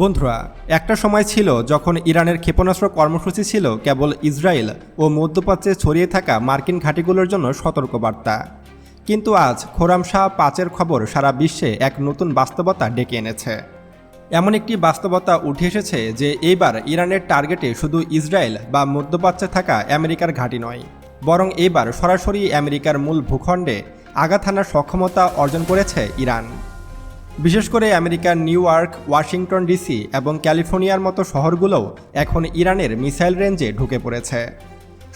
বন্ধুরা, একটা সময় ছিল যখন ইরানের ক্ষেপণাস্ত্র কর্মসূচি ছিল কেবল ইসরায়েল ও মধ্যপ্রাচ্যে ছড়িয়ে থাকা মার্কিন ঘাঁটিগুলোর জন্য সতর্কবার্তা। কিন্তু আজ খোরাম শাহ পাঁচের খবর সারা বিশ্বে এক নতুন বাস্তবতা ডেকে এনেছে। এমন একটি বাস্তবতা উঠে এসেছে যে এইবার ইরানের টার্গেটে শুধু ইসরায়েল বা মধ্যপ্রাচ্যে থাকা আমেরিকার ঘাঁটি নয়, বরং এবার সরাসরি আমেরিকার মূল ভূখণ্ডে আঘাত হানার সক্ষমতা অর্জন করেছে ইরান। বিশেষ করে আমেরিকার নিউ ইয়র্ক, ওয়াশিংটন ডিসি এবং ক্যালিফোর্নিয়ার মতো শহরগুলোও এখন ইরানের মিসাইল রেঞ্জে ঢুকে পড়েছে।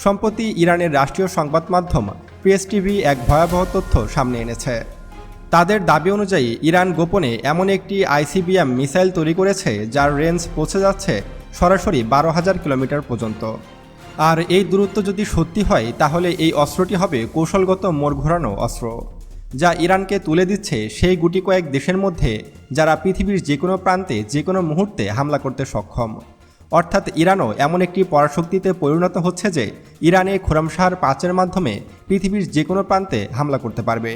সম্প্রতি ইরানের রাষ্ট্রীয় সংবাদ মাধ্যম প্রেস টিভি এক ভয়াবহ তথ্য সামনে এনেছে। তাদের দাবি অনুযায়ী ইরান গোপনে এমন একটি আইসিবিএম মিসাইল তৈরি করেছে যার রেঞ্জ পৌঁছে যাচ্ছে সরাসরি বারো হাজার কিলোমিটার পর্যন্ত। আর এই দূরত্ব যদি সত্যি হয়, তাহলে এই অস্ত্রটি হবে কৌশলগত মোড় ঘোরানো অস্ত্র। যা ইরানকে তুলে দিচ্ছে সেই গুটি কয়েক দেশের মধ্যে যারা পৃথিবীর যে কোনো প্রান্তে যে কোনো মুহূর্তে হামলা করতে সক্ষম। অর্থাৎ ইরানও এমন একটি পরাশক্তিতে পরিণত হচ্ছে যে ইরানে খোরামশাহার পাঁচের মাধ্যমে পৃথিবীর যে কোনো প্রান্তে হামলা করতে পারবে।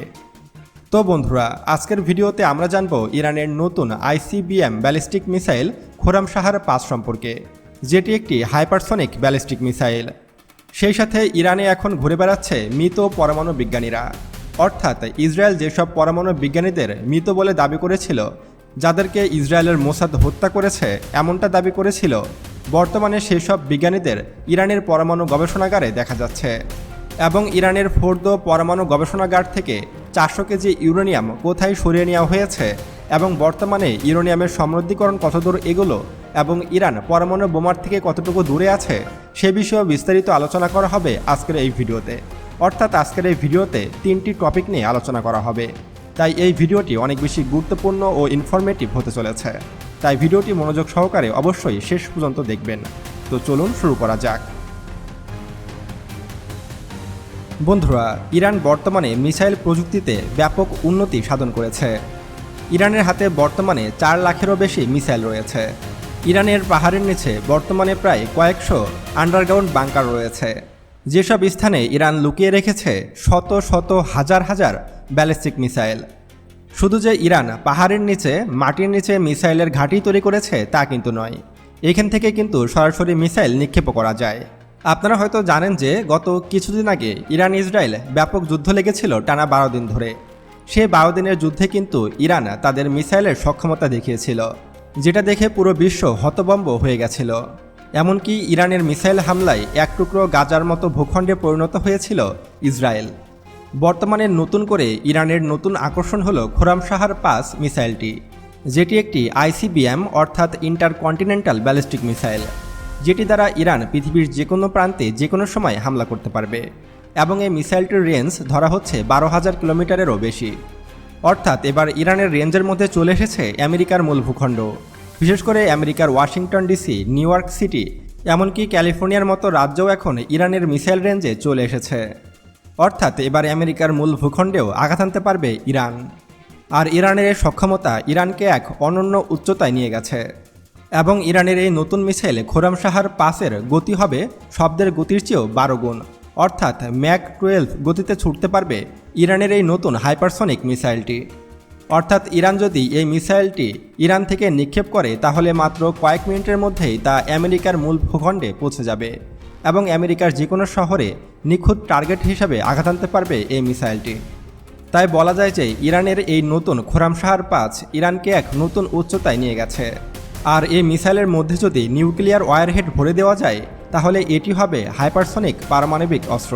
তো বন্ধুরা, আজকের ভিডিওতে আমরা জানব ইরানের নতুন আইসিবিএম ব্যালিস্টিক মিসাইল খোরামশাহার পাঁচ সম্পর্কে, যেটি একটি হাইপারসনিক ব্যালিস্টিক মিসাইল। সেই সাথে ইরানে এখন ঘুরে বেড়াচ্ছে মৃত পরমাণু বিজ্ঞানীরা। অর্থাৎ ইসরায়েল যেসব পরমাণু বিজ্ঞানীদের মৃত বলে দাবি করেছিল, যাদেরকে ইসরায়েলের মোসাদ হত্যা করেছে এমনটা দাবি করেছিল, বর্তমানে সেই সব বিজ্ঞানীদের ইরানের পরমাণু গবেষণাগারে দেখা যাচ্ছে। এবং ইরানের ফোর্দ পরমাণু গবেষণাগার থেকে চারশো কেজি ইউরেনিয়াম কোথায় সরিয়ে নেওয়া হয়েছে এবং বর্তমানে ইউরেনিয়ামের সমৃদ্ধিকরণ কতদূর এগুলো এবং ইরান পরমাণু বোমার থেকে কতটুকু দূরে আছে, সে বিষয়ে বিস্তারিত আলোচনা করা হবে আজকের এই ভিডিওতে। অর্থাৎ আজকের এই ভিডিওতে তিনটি টপিক নিয়ে আলোচনা করা হবে। তাই এই ভিডিওটি অনেক বেশি গুরুত্বপূর্ণ ও ইনফরমেটিভ হতে চলেছে। তাই ভিডিওটি মনোযোগ সহকারে অবশ্যই শেষ পর্যন্ত দেখবেন। তো চলুন শুরু করা যাক। বন্ধুরা, ইরান বর্তমানে মিসাইল প্রযুক্তিতে ব্যাপক উন্নতি সাধন করেছে। ইরানের হাতে বর্তমানে চার লাখেরও বেশি মিসাইল রয়েছে। ইরানের পাহাড়ের নিচে বর্তমানে প্রায় কয়েকশো আন্ডারগ্রাউন্ড বাংকার রয়েছে। যেসব স্থানে ইরান লুকিয়ে রেখেছে, শত শত হাজার হাজার ব্যালিস্টিক মিসাইল। শুধু যে ইরান পাহাড়ের নিচে, মাটির নিচে মিসাইলের ঘাঁটি তৈরি করেছে, তা কিন্তু নয়। এখান থেকে কিন্তু সরাসরি মিসাইল নিক্ষেপ করা যায়। আপনারা হয়তো জানেন যে, গত কিছুদিন আগে ইরান ইসরায়েল ব্যাপক যুদ্ধ লেগেছিল টানা বারো দিন ধরে। সেই বারো দিনের যুদ্ধে কিন্তু ইরান তাদের মিসাইলের সক্ষমতা দেখিয়েছিল, যেটা দেখে পুরো বিশ্ব হতবম্ব হয়ে গেছিল। এমনকি ইরানের মিসাইল হামলায় এক টুকরো গাজার মতো ভূখণ্ডে পরিণত হয়েছিল ইসরায়েল। বর্তমানে নতুন করে ইরানের নতুন আকর্ষণ হল খোরামশাহার পাস মিসাইলটি, যেটি একটি আইসিবিএম অর্থাৎ ইন্টারকন্টিনেন্টাল ব্যালিস্টিক মিসাইল, যেটি দ্বারা ইরান পৃথিবীর যে কোনো প্রান্তে যে কোনো সময় হামলা করতে পারবে এবং এই মিসাইলটির রেঞ্জ ধরা হচ্ছে বারো হাজার কিলোমিটারেরও বেশি। অর্থাৎ এবার ইরানের রেঞ্জের মধ্যে চলে এসেছে আমেরিকার মূল ভূখণ্ড। বিশেষ করে আমেরিকার Washington DC, New York City, এমনকি ক্যালিফোর্নিয়ার মতো রাজ্যও এখন ইরানের মিসাইল রেঞ্জে চলে এসেছে। অর্থাৎ এবার আমেরিকার মূল ভূখণ্ডেও আঘাত আনতে পারবে ইরান। আর ইরানের এই সক্ষমতা ইরানকে এক অনন্য উচ্চতায় নিয়ে গেছে। এবং ইরানের এই নতুন মিসাইল খোরামশাহার পাসের গতি হবে শব্দের গতির চেয়েও বারো গুণ। অর্থাৎ ম্যাক টুয়েলভ গতিতে ছুটতে পারবে ইরানের এই নতুন হাইপারসনিক মিসাইলটি। অর্থাৎ ইরান যদি এই মিসাইলটি ইরান থেকে নিক্ষেপ করে, তাহলে মাত্র কয়েক মিনিটের মধ্যেই তা আমেরিকার মূল ভূখণ্ডে পৌঁছে যাবে এবং আমেরিকার যে কোনো শহরে নিখুঁত টার্গেট হিসাবে আঘাত আনতে পারবে এই মিসাইলটি। তাই বলা যায় যে ইরানের এই নতুন খোরামশাহার পাঁচ ইরানকে এক নতুন উচ্চতায় নিয়ে গেছে। আর এই মিসাইলের মধ্যে যদি নিউক্লিয়ার ওয়ারহেড ভরে দেওয়া যায়, তাহলে এটি হবে হাইপারসনিক পারমাণবিক অস্ত্র,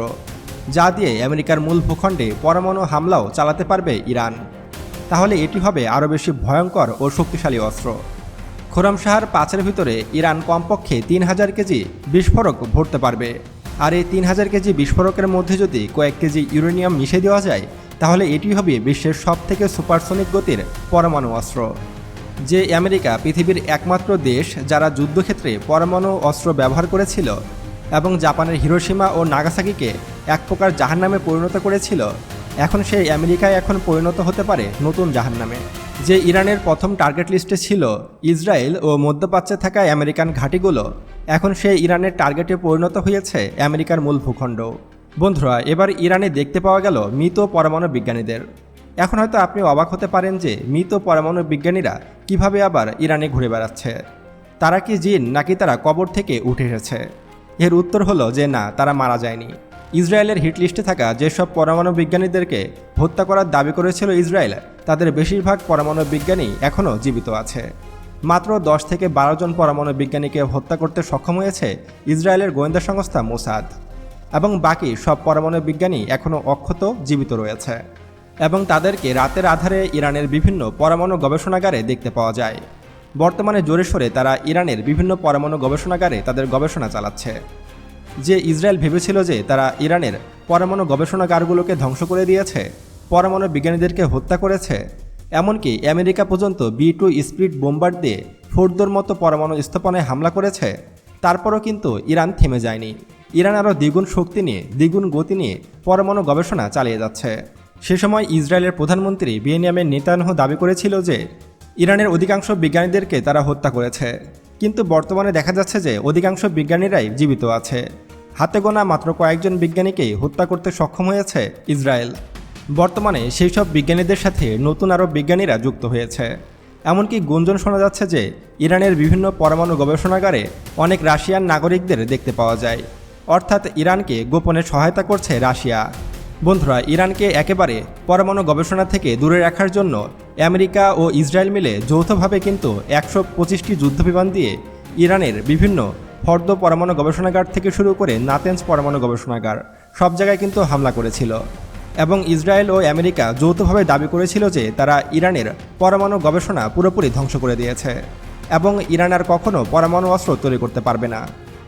যা দিয়ে আমেরিকার মূল ভূখণ্ডে পরমাণু হামলাও চালাতে পারবে ইরান। তাহলে এটি হবে আরও বেশি ভয়ঙ্কর ও শক্তিশালী অস্ত্র। খোরামশাহার পাঁচের ভিতরে ইরান কমপক্ষে তিন হাজার কেজি বিস্ফোরক ভরতে পারবে। আর এই তিন হাজার কেজি বিস্ফোরকের মধ্যে যদি কয়েক কেজি ইউরেনিয়াম মিশে দেওয়া যায়, তাহলে এটি হবে বিশ্বের সবথেকে সুপারসনিক গতির পরমাণু অস্ত্র। যে আমেরিকা পৃথিবীর একমাত্র দেশ যারা যুদ্ধক্ষেত্রে পরমাণু অস্ত্র ব্যবহার করেছিল এবং জাপানের হিরোসীমা ও নাগাসাকিকে এক প্রকার জাহান্নামে পরিণত করেছিল এখন সেই আমেরিকায় এখন পরিণত হতে পারে নতুন জাহান্নামে। যে ইরানের প্রথম টার্গেট লিস্টে ছিল ইসরায়েল ও মধ্যপ্রাচ্যে থাকা আমেরিকান ঘাঁটিগুলো, এখন সেই ইরানের টার্গেটে পরিণত হয়েছে আমেরিকার মূল ভূখণ্ড। বন্ধুরা, এবার ইরানে দেখতে পাওয়া গেল মৃত পরমাণু বিজ্ঞানীদের। এখন হয়তো আপনি অবাক হতে পারেন যে মৃত পরমাণু বিজ্ঞানীরা কীভাবে আবার ইরানে ঘুরে বেড়াচ্ছে। তারা কি জিন নাকি তারা কবর থেকে উঠে এসেছে? এর উত্তর হলো যে না, তারা মারা যায়নি। ইসরায়েলের হিটলিস্টে থাকা যেসব পরমাণু বিজ্ঞানীদেরকে হত্যা করার দাবি করেছিল ইসরায়েল, তাদের বেশিরভাগ পরমাণু বিজ্ঞানী এখনও জীবিত আছে। মাত্র দশ থেকে বারো জন পরমাণু বিজ্ঞানীকে হত্যা করতে সক্ষম হয়েছে ইসরায়েলের গোয়েন্দা সংস্থা মোসাদ, এবং বাকি সব পরমাণু বিজ্ঞানী এখনও অক্ষত জীবিত রয়েছে, এবং তাদেরকে রাতের আধারে ইরানের বিভিন্ন পরমাণু গবেষণাগারে দেখতে পাওয়া যায়। বর্তমানে জোরে সোরে তারা ইরানের বিভিন্ন পরমাণু গবেষণাগারে তাদের গবেষণা চালাচ্ছে। যে ইসরায়েল ভেবেছিল যে তারা ইরানের পরমাণু গবেষণাগারগুলোকে ধ্বংস করে দিয়েছে, পরমাণু বিজ্ঞানীদেরকে হত্যা করেছে, এমনকি আমেরিকা পর্যন্ত বি টু স্পিড বোম্বার দিয়ে ফোর্দোর মতো পরমাণু স্থাপনায় হামলা করেছে, তারপরও কিন্তু ইরান থেমে যায়নি। ইরান আরও দ্বিগুণ শক্তি নিয়ে, দ্বিগুণ গতি নিয়ে পরমাণু গবেষণা চালিয়ে যাচ্ছে। সে সময় ইসরায়েলের প্রধানমন্ত্রী বিয়েনিয়ামের নেতানহ দাবি করেছিল যে, ইরানের অধিকাংশ বিজ্ঞানীদেরকে তারা হত্যা করেছে। কিন্তু বর্তমানে দেখা যাচ্ছে যে অধিকাংশ বিজ্ঞানীরাই জীবিত আছে। হাতে গোনা মাত্র কয়েকজন বিজ্ঞানীকেই হত্যা করতে সক্ষম হয়েছে ইসরায়েল। বর্তমানে সেই সব বিজ্ঞানীদের সাথে নতুন আরও বিজ্ঞানীরা যুক্ত হয়েছে। এমনকি গুঞ্জন শোনা যাচ্ছে যে ইরানের বিভিন্ন পরমাণু গবেষণাগারে অনেক রাশিয়ান নাগরিকদের দেখতে পাওয়া যায়। অর্থাৎ ইরানকে গোপনে সহায়তা করছে রাশিয়া। বন্ধুরা, ইরানকে একেবারে পরমাণু গবেষণা থেকে দূরে রাখার জন্য আমেরিকা ও ইসরায়েল মিলে যৌথভাবে কিন্তু একশো পঁচিশটি যুদ্ধবিমান দিয়ে ইরানের বিভিন্ন ফর্দ পরমাণু গবেষণাগার থেকে শুরু করে নাতেন্স পরমাণু গবেষণাগার সব জায়গায় কিন্তু হামলা করেছিল। এবং ইসরায়েল ও আমেরিকা যৌথভাবে দাবি করেছিল যে তারা ইরানের পরমাণু গবেষণা পুরোপুরি ধ্বংস করে দিয়েছে। এবং ইরান আর কখনও পরমাণু অস্ত্র তৈরি করতে পারবে না।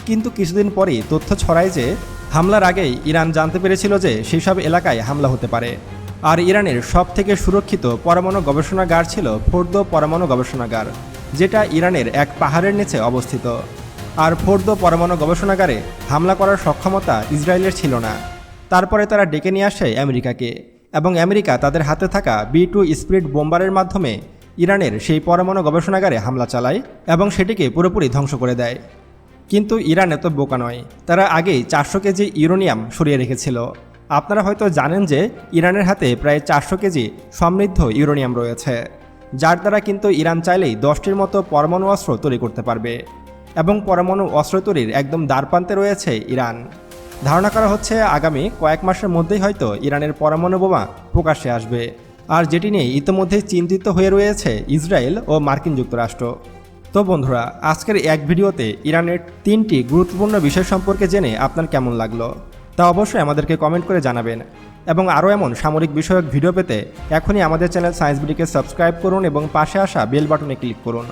কিন্তু কিছুদিন পরেই তথ্য ছড়ায় যে, হামলার আগেই ইরান জানতে পেরেছিল যে সেসব এলাকায় হামলা হতে পারে। আর ইরানের সব থেকে সুরক্ষিত পরমাণু গবেষণাগার ছিল ফোর্দো পরমাণু গবেষণাগার, যেটা ইরানের এক পাহাড়ের নিচে অবস্থিত। আর ফোর্দো পরমাণু গবেষণাগারে হামলা করার সক্ষমতা ইসরায়েলের ছিল না। তারপরে তারা ডেকে নিয়ে আসে আমেরিকাকে। এবং আমেরিকা তাদের হাতে থাকা বি টু স্পিরিট বোম্বারের মাধ্যমে ইরানের সেই পরমাণু গবেষণাগারে হামলা চালায় এবং সেটিকে পুরোপুরি ধ্বংস করে দেয়। কিন্তু ইরান এত বোকা নয়। তারা আগেই চারশো কেজি ইউরোনিয়াম সরিয়ে রেখেছিল। আপনারা হয়তো জানেন যে ইরানের হাতে প্রায় চারশো কেজি সমৃদ্ধ ইউরোনিয়াম রয়েছে, যার দ্বারা কিন্তু ইরান চাইলেই দশটির মতো পরমাণু অস্ত্র তৈরি করতে পারবে এবং পরমাণু অস্ত্র তৈরির একদম দ্বারপ্রান্তে রয়েছে ইরান। ধারণা করা হচ্ছে আগামী কয়েক মাসের মধ্যেই হয়তো ইরানের পরমাণু বোমা প্রকাশ্যে আসবে, আর যেটি নিয়ে ইতিমধ্যেই চিন্তিত হয়ে রয়েছে ইসরায়েল ও মার্কিন যুক্তরাষ্ট্র। তো বন্ধুরা, আজকের এক ভিডিওতে ইরানের তিনটি গুরুত্বপূর্ণ বিষয় সম্পর্কে জেনে আপনার কেমন লাগল? তা অবশ্যই আমাদেরকে কমেন্ট করে জানাবেন। এবং আরও এমন সামরিক বিষয়ক ভিডিও পেতে এখনই আমাদের চ্যানেল সায়েন্স বিডিকে সাবস্ক্রাইব করুন এবং পাশে আসা বেল বাটনে ক্লিক করুন।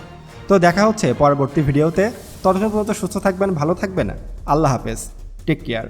তো দেখা হচ্ছে পরবর্তী ভিডিওতে। ততক্ষণ পর্যন্ত সুস্থ থাকবেন, ভালো থাকবেন। আল্লাহ হাফেজ। Take care.